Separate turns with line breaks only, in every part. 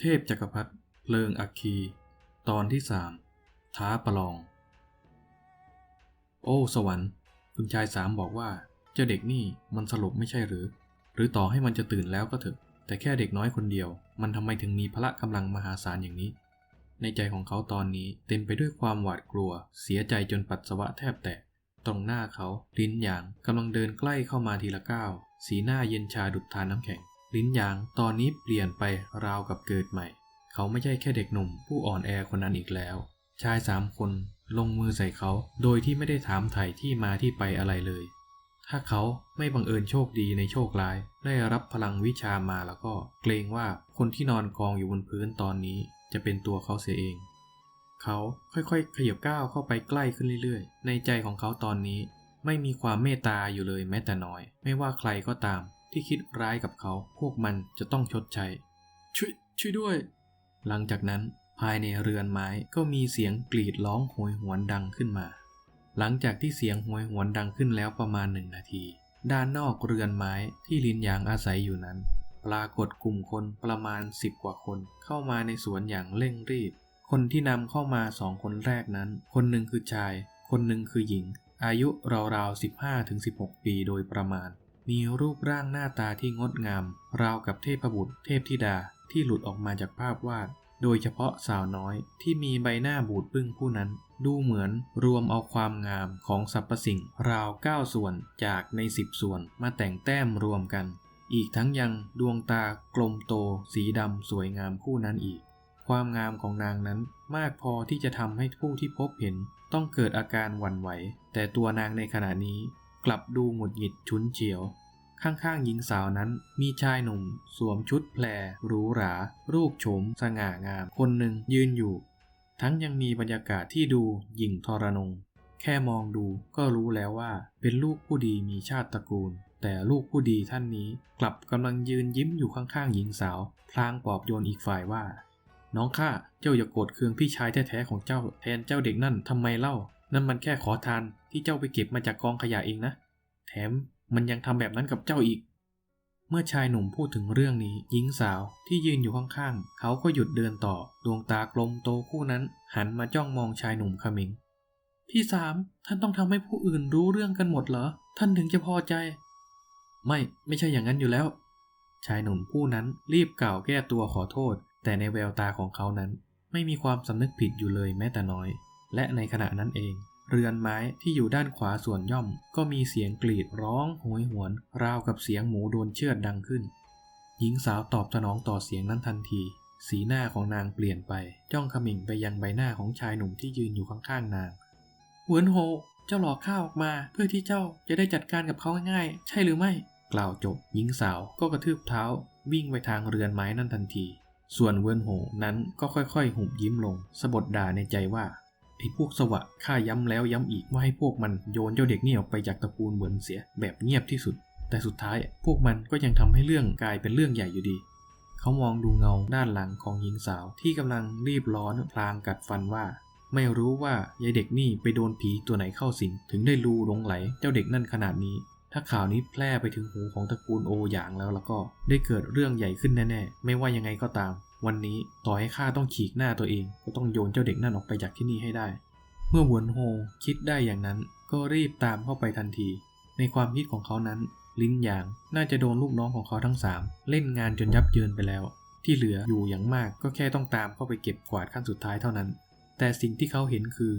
เทพจักรพรรดิเพลิงอัคคี ตอนที่สามท้าประลอง โอ้สวรรค์ คุณชายสามบอกว่า เจ้าเด็กนี่มันสลบไม่ใช่หรือ หรือต่อให้มันจะตื่นแล้วก็เถอะ แต่แค่เด็กน้อยคนเดียว มันทำไมถึงมีพละกำลังมหาศาลอย่างนี้ ในใจของเขาตอนนี้เต็มไปด้วยความหวาดกลัว เสียใจจนปัสสาวะแทบแตกตรงหน้าเขาลิ้นหยางกำลังเดินใกล้เข้ามาทีละก้าวสีหน้าเย็นชาดุจทานน้ำแข็ง ลิ้นหยางตอนนี้เปลี่ยนไปราวกับเกิดใหม่ เขาไม่ใช่แค่เด็กหนุ่มผู้อ่อนแอคนนั้นอีกแล้ว ชายสามคนลงมือใส่เขาโดยที่ไม่ได้ถามไถ่ที่มาที่ไปอะไรเลย ถ้าเขาไม่บังเอิญโชคดีในโชคร้าย ได้รับพลังวิชามาแล้วก็ เกรงว่าคนที่นอนกองอยู่บนพื้นตอนนี้จะเป็นตัวเขาเสียเอง เขาค่อยๆ ขยับก้าวเข้าไปใกล้ขึ้นเรื่อยๆ ในใจของเขาตอนนี้ ไม่มีความเมตตาอยู่เลยแม้แต่น้อย ไม่ว่าใครก็ตาม ที่คิดร้ายกับเขา พวกมันจะต้องชดใช้ ช่วย ช่วยด้วย หลังจากนั้นภายในเรือนไม้ก็มีเสียงกรีดร้องโหยหวนดังขึ้นมา หลังจากที่เสียงโหยหวนดังขึ้นแล้วประมาณหนึ่งนาที ด้านนอกเรือนไม้ที่ลินยางอาศัยอยู่นั้น ปรากฏกลุ่มคนประมาณสิบกว่าคนเข้ามาในสวนอย่างเร่งรีบ คนที่นำเข้ามาสองคนแรกนั้น คนหนึ่งคือชาย คนหนึ่งคือหญิง อายุราวๆ 15-16 ปีโดยประมาณ มีรูปร่างหน้าตาที่งดงาม ราวกับเทพบุตร เทพธิดาที่หลุดออกมาจากภาพวาด โดยเฉพาะสาวน้อยที่มีใบหน้าบูดบึ้งผู้นั้น ดูเหมือนรวมเอาความงามของสรรพสิ่ง ราวเก้าส่วนจากในสิบส่วนมาแต่งแต้มรวมกัน อีกทั้งยังดวงตากลมโต สีดำสวยงามคู่นั้นอีก ความงามของนางนั้นมากพอที่จะทำให้ผู้ที่พบเห็นต้องเกิดอาการหวั่นไหว แต่ตัวนางในขณะนี้ กลับดูหงุดหงิดฉุนเฉียว ข้างๆหญิงสาวนั้นมีชายหนุ่ม สวมชุดแพรหรูหรา รูปโฉมสง่างาม คนหนึ่งยืนอยู่ ทั้งยังมีบรรยากาศที่ดูหยิ่งทรนง แค่มองดูก็รู้แล้วว่าเป็นลูกผู้ดีมีชาติตระกูล แต่ลูกผู้ดีท่านนี้กลับกำลังยืนยิ้มอยู่ข้างๆหญิงสาว พลางปลอบโยนอีกฝ่ายว่า น้องข้าเจ้าอย่าโกรธเคืองพี่ชายแท้ๆของเจ้า แทนเจ้าเด็กนั่นทำไมเล่านั่นมันแค่ขอทานที่เจ้าไปเก็บมาจากกองขยะเองนะ แถมมันยังทำแบบนั้นกับเจ้าอีก เมื่อชายหนุ่มพูดถึงเรื่องนี้หญิงสาวที่ยืนอยู่ข้างๆ เขาก็หยุดเดินต่อ ดวงตากลมโตคู่นั้น หันมาจ้องมองชายหนุ่มขมิง พี่สามท่านต้องทำให้ผู้อื่นรู้เรื่องกันหมดเหรอ ท่านถึงจะพอใจ ไม่ไม่ใช่อย่างนั้นอยู่แล้ว ชายหนุ่มผู้นั้นรีบกล่าวแก้ตัวขอโทษ แต่ในแววตาของเขานั้น ไม่มีความสำนึกผิดอยู่เลยแม้แต่น้อย และในขณะนั้นเอง เรือนไม้ที่อยู่ด้านขวาส่วนย่อม ก็มีเสียงกรีดร้องโหยหวน ราวกับเสียงหมูโดนเชือดดังขึ้น หญิงสาวตอบสนองต่อเสียงนั้นทันที สีหน้าของนางเปลี่ยนไป จ้องขมิ่งไปยังใบหน้าของชายหนุ่มที่ยืนอยู่ข้างๆนางหวนโฮ เจ้าหลอกข้าออกมา เพื่อที่เจ้าจะได้จัดการกับเขาง่ายๆ ใช่หรือไม่ กล่าวจบ หญิงสาวก็กระทืบเท้า วิ่งไปทางเรือนไม้นั่นทันที ส่วนเวินโหนั้นก็ค่อยๆหุบยิ้มลง สะบดด่าในใจว่า ไอ้พวกสวะข้าย้ำแล้วย้ำอีกว่าให้พวกมันโยนเจ้าเด็กนี่ออกไปจากตระกูลเหมือนเสียแบบเงียบที่สุด แต่สุดท้ายพวกมันก็ยังทำให้เรื่องกลายเป็นเรื่องใหญ่อยู่ดี เขามองดูเงาด้านหลังของหญิงสาวที่กำลังรีบร้อนพลางกัดฟันว่า ไม่รู้ว่ายายเด็กนี่ไปโดนผีตัวไหนเข้าสิงถึงได้รูหลงไหลเจ้าเด็กนั่นขนาดนี้ ถ้าข่าวนี้แพร่ไปถึงหูของตระกูลโอหยางแล้วแล้วก็ได้เกิดเรื่องใหญ่ขึ้นแน่ๆ ไม่ว่ายังไงก็ตาม วันนี้ต่อให้ข้าต้องฉีกหน้าตัวเอง ก็ต้องโยนเจ้าเด็กนั่นออกไปจากที่นี่ให้ได้ เมื่อหวนโฮคิดได้อย่างนั้น ก็รีบตามเข้าไปทันที ในความคิดของเขานั้น ลิ้นหยางน่าจะโดนลูกน้องของเขาทั้งสามเล่นงานจนยับเยินไปแล้ว ที่เหลืออยู่อย่างมากก็แค่ต้องตามเข้าไปเก็บกวาดขั้นสุดท้ายเท่านั้น แต่สิ่งที่เขาเห็นคือ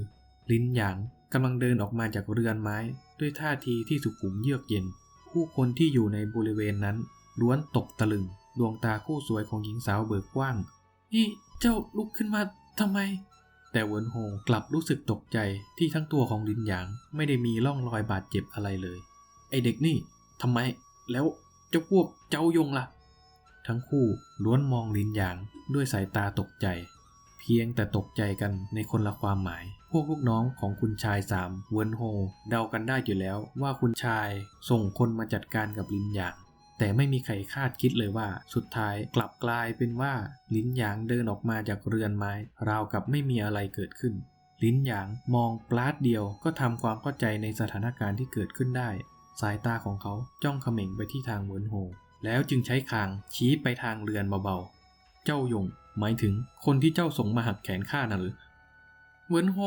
ลิ้นหยางกำลังเดินออกมาจากเรือนไม้ ด้วยท่าทีที่สุขุมเยือกเย็น ผู้คนที่อยู่ในบริเวณนั้นล้วนตกตะลึง ดวงตาคู่สวยของหญิงสาวเบิกกว้าง นี่เจ้าลุกขึ้นมาทำไม แต่เวินโฮกลับรู้สึกตกใจที่ทั้งตัวของลินหยางไม่ได้มีร่องรอยบาดเจ็บอะไรเลย ไอเด็กนี่ทำไม แล้วเจ้าพวกเจ้ายงล่ะ ทั้งคู่ล้วนมองลินหยางด้วยสายตาตกใจ เพียงแต่ตกใจกันในคนละความหมาย พวกลูกน้องของคุณชายสามเวินโฮเดากันได้อยู่แล้วว่าคุณชายส่งคนมาจัดการกับลินหยาง แต่ไม่มีใครคาดคิดเลยว่า สุดท้ายกลับกลายเป็นว่า ลิ้นหยางเดินออกมาจากเรือนไม้ ราวกับไม่มีอะไรเกิดขึ้น ลิ้นหยางมองปลาดเดียวก็ทำความเข้าใจในสถานการณ์ที่เกิดขึ้นได้ สายตาของเขาจ้องเขม่งไปที่ทางเหวินโฮ แล้วจึงใช้คางชี้ไปทางเรือนเบาๆ เจ้าหยง หมายถึงคนที่เจ้าส่งมาหักแขนข้าน่ะหรือเหวินโฮ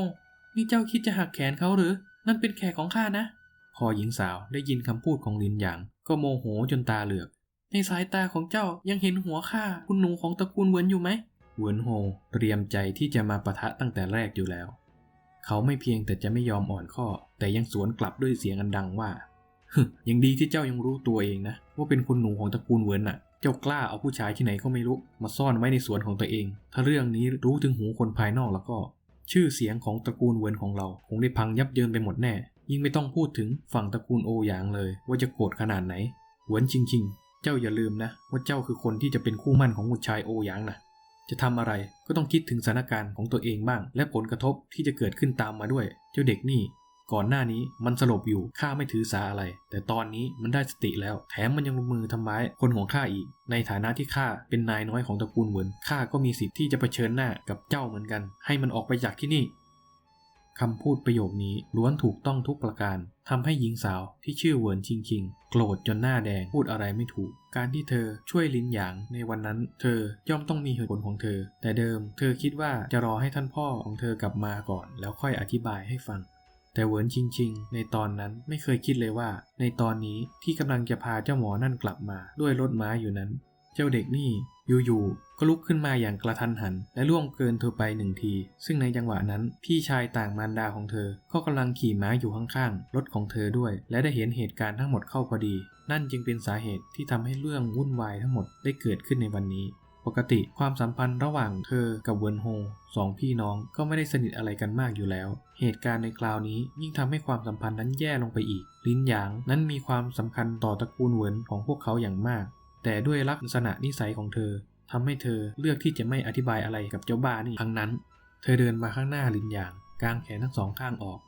นี่เจ้าคิดจะหักแขนเขาหรือ นั่นเป็นแขกของข้านะ พอหญิงสาวได้ยินคำพูดของลินหยาง ก็โมโหจนตาเหลือก ในสายตาของเจ้ายังเห็นหัวข้าคุณหนูของตระกูลเวินอยู่ไหมเวินโฮเตรียมใจที่จะมาปะทะตั้งแต่แรกอยู่แล้ว เขาไม่เพียงแต่จะไม่ยอมอ่อนข้อ แต่ยังสวนกลับด้วยเสียงอันดังว่าฮึยังดีที่เจ้ายังรู้ตัวเองนะ ว่าเป็นคุณหนูของตระกูลเวินน่ะ เจ้ากล้าเอาผู้ชายที่ไหนก็ไม่รู้ มาซ่อนไว้ในสวนของตัวเอง ถ้าเรื่องนี้รู้ถึงหูคนภายนอกแล้วก็ ชื่อเสียงของตระกูลเวินของเราคงได้พังยับเยินไปหมดแน่ ยิ่งไม่ต้องพูดถึงฝั่งตระกูลโอหยางเลย ว่าจะโกรธขนาดไหน หวนจริง ๆ เจ้าอย่าลืมนะ ว่าเจ้าคือคนที่จะเป็นคู่มั่นของบุตรชายโอหยางนะจะทำอะไรก็ต้องคิดถึงสถานการณ์ของตัวเองบ้าง และผลกระทบที่จะเกิดขึ้นตามมาด้วย เจ้าเด็กนี่ก่อนหน้านี้มันสลบอยู่ข้าไม่ถือสาอะไร แต่ตอนนี้มันได้สติแล้ว แถมมันยังลงมือทำร้ายคนของข้าอีก ในฐานะที่ข้าเป็นนายน้อยของตระกูลเหวินข้าก็มีสิทธิ์ที่จะเผชิญหน้ากับเจ้าเหมือนกัน ให้มันออกไปจากที่นี่ คำพูดประโยคนี้ล้วนถูกต้องทุกประการทำให้หญิงสาวที่ชื่อเหวินชิงชิง โกรธจนหน้าแดงพูดอะไรไม่ถูก การที่เธอช่วยลินหยางในวันนั้น เธอย่อมต้องมีเหตุผลของเธอ แต่เดิมเธอคิดว่าจะรอให้ท่านพ่อของเธอกลับมาก่อน แล้วค่อยอธิบายให้ฟัง แต่เหวินชิงชิง ในตอนนั้นไม่เคยคิดเลยว่า ในตอนนี้ที่กำลังจะพาเจ้าหมอนั่นกลับมาด้วยรถม้าอยู่นั้น เจ้าเด็กนี่ อยู่ๆก็ลุกขึ้นมาอย่างกระทันหัน และล่วงเกินเธอไปหนึ่งที ซึ่งในจังหวะนั้นพี่ชายต่างมารดาของเธอ ก็กำลังขี่ม้าอยู่ข้างๆรถของเธอด้วย และได้เห็นเหตุการณ์ทั้งหมดเข้าพอดี นั่นจึงเป็นสาเหตุที่ทำให้เรื่องวุ่นวายทั้งหมดได้เกิดขึ้นในวันนี้ปกติความสัมพันธ์ระหว่างเธอกับเวินโฮสองพี่น้องก็ไม่ได้สนิทอะไรกันมากอยู่แล้ว เหตุการณ์ในคราวนี้ยิ่งทำให้ความสัมพันธ์นั้นแย่ลงไปอีก ลินหยางนั้นมีความสำคัญต่อตระกูลเวินของพวกเขาอย่างมาก แต่ด้วยลักษณะนิสัยของเธอทำให้เธอเลือกที่จะไม่อธิบายอะไรกับเจ้าบ้านี่ทั้งนั้น เธอเดินมาข้างหน้าลินหยางกางแขนทั้งสองข้างออก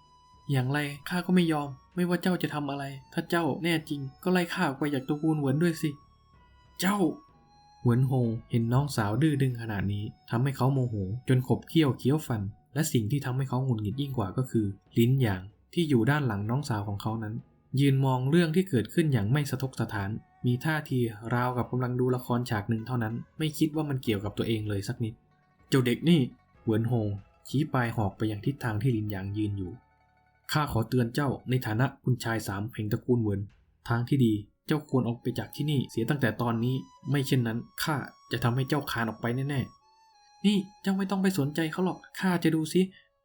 อย่างไรข้าก็ไม่ยอม ไม่ว่าเจ้าจะทำอะไร ถ้าเจ้าแน่จริง ก็ไล่ข้าออกไปจากตระกูลเหวินด้วยสิ เจ้าเหวินโฮเห็นน้องสาวดื้อดึงขนาดนี้ทำให้เขาโมโห จนขบเคี้ยวเคี้ยวฟัน และสิ่งที่ทำให้เขาหงุดหงิดยิ่งกว่าก็คือ ลิ้นหยางที่อยู่ด้านหลังน้องสาวของเขานั้น ยืนมองเรื่องที่เกิดขึ้นอย่างไม่สะทกสะท้าน มีท่าทีราวกับกำลังดูละครฉากหนึ่งเท่านั้น ไม่คิดว่ามันเกี่ยวกับตัวเองเลยสักนิด เจ้าเด็กนี่เหวินโฮชี้ปลายหอกไปยังทิศทางที่ลินหยางยืนอยู่ ข้าขอเตือนเจ้าในฐานะคุณชายสามแห่งตระกูลเหวิน ทางที่ดีเจ้าควรออกไปจากที่นี่เสียตั้งแต่ตอนนี้ ไม่เช่นนั้นข้าจะทำให้เจ้าคานออกไปแน่ๆ นี่เจ้าไม่ต้องไปสนใจเขาหรอก ข้าจะดูซิ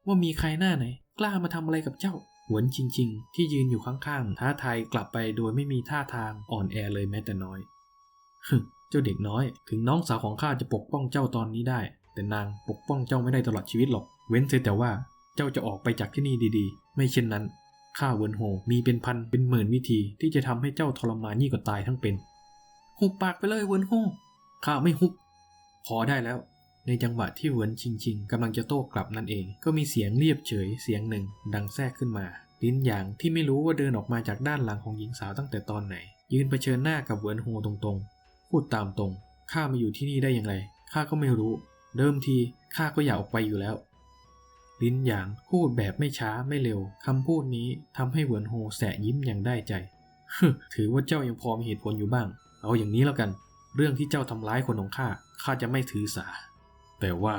ว่ามีใครหน้าไหน กล้ามาทำอะไรกับเจ้า หวนจริง ๆ ที่ยืนอยู่ข้างๆท้าทายกลับไปโดยไม่มีท่าทางอ่อนแอเลยแม้แต่น้อยฮึเจ้าเด็กน้อย ถึงน้องสาวของข้าจะปกป้องเจ้าตอนนี้ได้ แต่นางปกป้องเจ้าไม่ได้ตลอดชีวิตหรอก เว้นเสียแต่ว่าเจ้าจะออกไปจากที่นี่ดีๆ ไม่เช่นนั้นข้าเวินโฮมีเป็นพันเป็นหมื่นวิธีที่จะทำให้เจ้าทรมานยิ่งกว่าตายทั้งเป็นหุบปากไปเลยเวินโฮข้าไม่หุบพอได้แล้ว ในจังหวะที่เหวินชิงชิงกำลังจะโต้กลับนั่นเอง ก็มีเสียงเรียบเฉยเสียงหนึ่ง ดังแทรกขึ้นมา ลิ้นหยางที่ไม่รู้ว่าเดินออกมาจากด้านหลังของหญิงสาวตั้งแต่ตอนไหน ยืนเผชิญหน้ากับเหวินโฮตรงๆ พูดตามตรงข้ามาอยู่ที่นี่ได้อย่างไรข้าก็ไม่รู้ เดิมทีข้าก็อยากออกไปอยู่แล้ว ลิ้นหยางพูดแบบไม่ช้าไม่เร็วคำพูดนี้ทำให้เหวินโฮแสะยิ้มอย่างได้ใจถือว่าเจ้ายังพอมีเหตุผลอยู่บ้าง เอาอย่างนี้แล้วกัน เรื่องที่เจ้าทำร้ายคนของข้าข้าจะไม่ถือสา แต่ว่า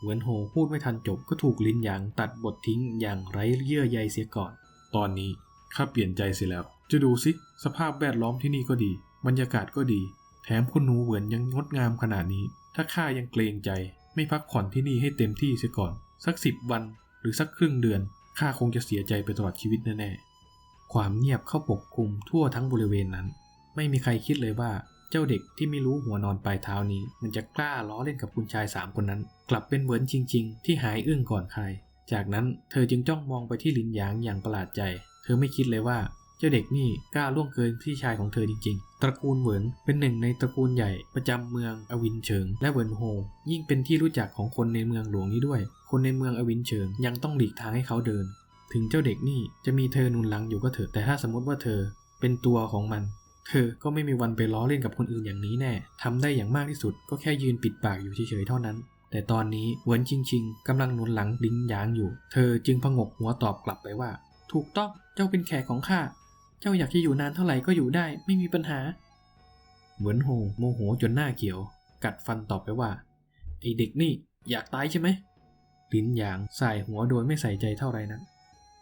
เหวินโฮพูดไม่ทันจบก็ถูกลินหยางตัดบททิ้งอย่างไร้เยื่อใยเสียก่อน ตอนนี้ข้าเปลี่ยนใจเสียแล้ว จะดูสิ สภาพแวดล้อมที่นี่ก็ดี บรรยากาศก็ดี แถมคุณหนูเหวินยังงดงามขนาดนี้ ถ้าข้ายังเกรงใจ ไม่พักผ่อนที่นี่ให้เต็มที่เสียก่อน สักสิบวันหรือสักครึ่งเดือนข้าคงจะเสียใจไปตลอดชีวิตแน่ๆ ความเงียบเข้าปกคลุมทั่วทั้งบริเวณนั้น ไม่มีใครคิดเลยว่า จ้าเด็กที่ไม่รู้หัวนอนปลายเท้านี้ มันจะกล้าล้อเล่นกับคุณชายสามคนนั้น กลับเป็นเหมือนจริง ๆ ที่หายอึ้งก่อนใคร จากนั้นเธอจึงจ้องมองไปที่ลินหยางอย่างประหลาดใจ เธอไม่คิดเลยว่าเจ้าเด็กนี่กล้าล่วงเกินพี่ชายของเธอจริง ๆ ตระกูลเหวินเป็นหนึ่งในตระกูลใหญ่ประจำเมืองอวินเฉิง และเหวินโฮ ยิ่งเป็นที่รู้จักของคนในเมืองหลวงนี้ด้วย คนในเมืองอวินเฉิงยังต้องหลีกทางให้เขาเดิน ถึงเจ้าเด็กนี่จะมีเธอหนุนหลังอยู่ก็เถอะแต่ถ้าสมมติว่าเธอเป็นตัวของมัน เธอก็ไม่มีวันไปล้อเล่นกับคนอื่นอย่างนี้แน่ทำได้อย่างมากที่สุดก็แค่ยืนปิดปากอยู่เฉยๆเท่านั้น แต่ตอนนี้เหวินชิงชิงกำลังหนุนหลังลิงยางอยู่ เธอจึงพงกหัวตอบกลับไปว่า ถูกต้องเจ้าเป็นแขกของข้า เจ้าอยากจะอยู่นานเท่าไหร่ก็อยู่ได้ไม่มีปัญหา เหวินโฮโมโหจนหน้าเขียว กัดฟันตอบไปว่าไอเด็กนี่อยากตายใช่ไหมลิ้นหยางใสายหัวโดยไม่ใส่ใจเท่าไรนัก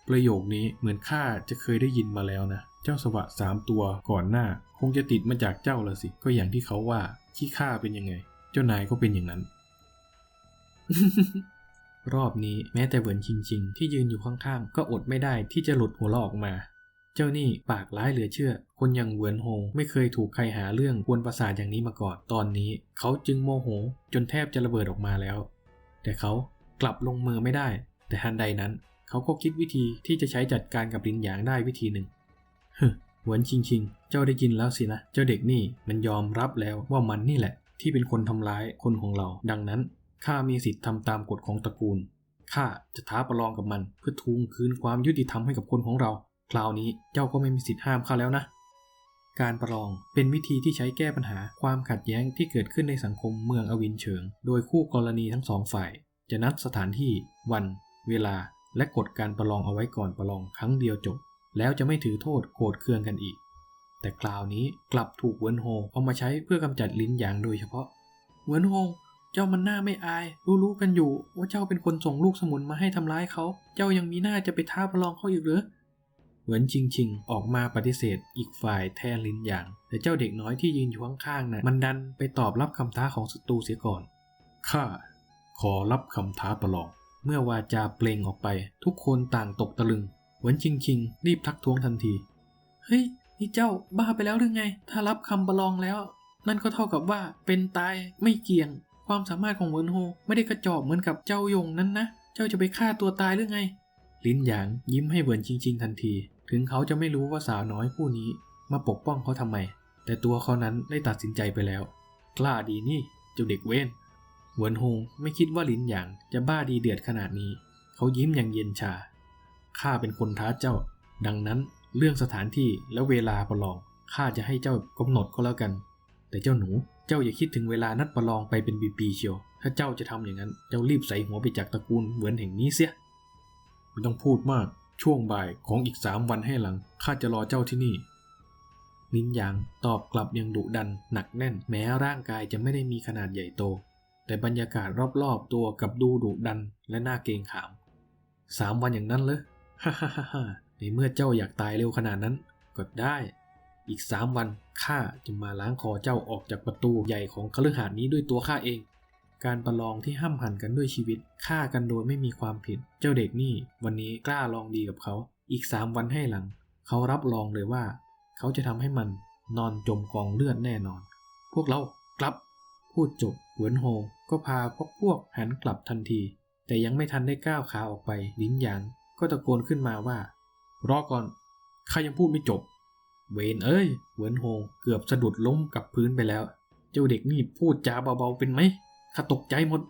ประโยคนี้เหมือนข้าจะเคยได้ยินมาแล้วนะ เจ้าสวะสามตัวก่อนหน้า คงจะติดมาจากเจ้าละสิ ก็อย่างที่เขาว่าขี้ข้าเป็นยังไง เจ้านายก็เป็นอย่างนั้น รอบนี้แม้แต่เหวินชิงชิงที่ยืนอยู่ข้างๆ ก็อดไม่ได้ที่จะหลุดหัวเราะออกมา เจ้านี่ปากร้ายเหลือเชื่อ คนอย่างเหวินโฮไม่เคยถูกใครหาเรื่องกวนประสาทอย่างนี้มาก่อน ตอนนี้ เขาจึงโมโห จนแทบจะระเบิดออกมาแล้ว แต่เขากลับลงมือไม่ได้ แต่ทันใดนั้น เขาก็คิดวิธีที่จะใช้จัดการกับลินหยางได้วิธีหนึ่ง ฮึหวนชิงชิง เจ้าได้ยินแล้วสินะ เจ้าเด็กนี่มันยอมรับแล้วว่ามันนี่แหละ ที่เป็นคนทำร้ายคนของเรา ดังนั้นข้ามีสิทธิ์ทำตามกฎของตระกูล ข้าจะท้าประลองกับมัน เพื่อทวงคืนความยุติธรรมให้กับคนของเรา คราวนี้เจ้าก็ไม่มีสิทธิ์ห้ามข้าแล้วนะ การประลองเป็นวิธีที่ใช้แก้ปัญหาความขัดแย้งที่เกิดขึ้นในสังคมเมืองอวินเฉิง โดยคู่กรณีทั้งสองฝ่าย จะนัดสถานที่ วัน เวลา และกฎการประลองเอาไว้ก่อนประลองครั้งเดียวจบ แล้วจะไม่ถือโทษโกรธเคืองกันอีก แต่คราวนี้กลับถูกเวินโฮเอามาใช้เพื่อกำจัดลินหยางโดยเฉพาะ เวินโฮเจ้ามันหน้าไม่อาย รู้ๆกันอยู่ว่าเจ้าเป็นคนส่งลูกสมุนมาให้ทำร้ายเขา เจ้ายังมีหน้าจะไปท้าประลองเขาอีกหรือเหวินชิงชิงออกมาปฏิเสธ อีกฝ่ายแทนลินหยาง แต่เจ้าเด็กน้อยที่ยืนอยู่ข้างๆน่ะมันดันไปตอบรับคำท้าของศัตรูเสียก่อน ข้า ขอรับคำท้าประลอง เมื่อวาจาเปล่งออกไป ทุกคนต่างตกตะลึง เหวินชิงชิงรีบทักท้วงทันที เฮ้ย นี่เจ้าบ้าไปแล้วหรือไง ถ้ารับคำประลองแล้ว นั่นก็เท่ากับว่าเป็นตายไม่เกี่ยง ความสามารถของเหวินโฮไม่ได้กระจอกเหมือนกับเจ้ายงนั้นนะ เจ้าจะไปฆ่าตัวตายหรือไง ลินหยางยิ้มให้เหวินจริงทันที ถึงเขาจะไม่รู้ว่าสาวน้อยผู้นี้ มาปกป้องเขาทำไม แต่ตัวเขานั้นได้ตัดสินใจไปแล้ว กล้าดีนี่เจ้าเด็กเว้นเหวินโฮไม่คิดว่าลินหยางจะบ้าดีเดือดขนาดนี้ เขายิ้มอย่างเย็นชา ข้าเป็นคนท้าเจ้า ดังนั้นเรื่องสถานที่และเวลาประลองข้าจะให้เจ้ากำหนดก็แล้วกัน แต่เจ้าหนูเจ้าอย่าคิดถึงเวลานัดประลองไปเป็นปีๆเชียว ถ้าเจ้าจะทำอย่างนั้น เจ้ารีบใส่หัวไปจากตระกูลเหมือนแห่งนี้เสียไม่ต้องพูดมากช่วงบ่ายของอีกสามวันให้หลังข้าจะรอเจ้าที่นี่ลินหยางตอบกลับอย่างดุดันหนักแน่น แม้ร่างกายจะไม่ได้มีขนาดใหญ่โต แต่บรรยากาศรอบๆตัวกับดูดุดันและน่าเกรงขามสามวันอย่างนั้นเลย ฮ่าฮ่าฮ่าในเมื่อเจ้าอยากตายเร็วขนาดนั้น ก็ได้ อีกสามวันข้าจะมาล้างคอเจ้าออกจากประตูใหญ่ของคฤหาสน์นี้ด้วยตัวข้าเอง การประลองที่ห้ามหันกันด้วยชีวิตฆ่ากันโดยไม่มีความผิด เจ้าเด็กนี่วันนี้กล้าลองดีกับเขา อีกสามวันให้หลัง เขารับรองเลยว่า เขาจะทำให้มันนอนจมกองเลือดแน่นอน พวกเรากลับ พูดจบเหวินโฮ ก็พาพวกพวกหันกลับทันที แต่ยังไม่ทันได้ก้าวขาออกไปลิ้นหยาง ก็ตะโกนขึ้นมาว่า รอก่อนข้ายังพูดไม่จบ เวนเอ้ยเหวินโฮเกือบสะดุดล้มกับพื้นไปแล้ว เจ้าเด็กนี่พูดจาเบาๆเป็นไหมข้าตกใจหมด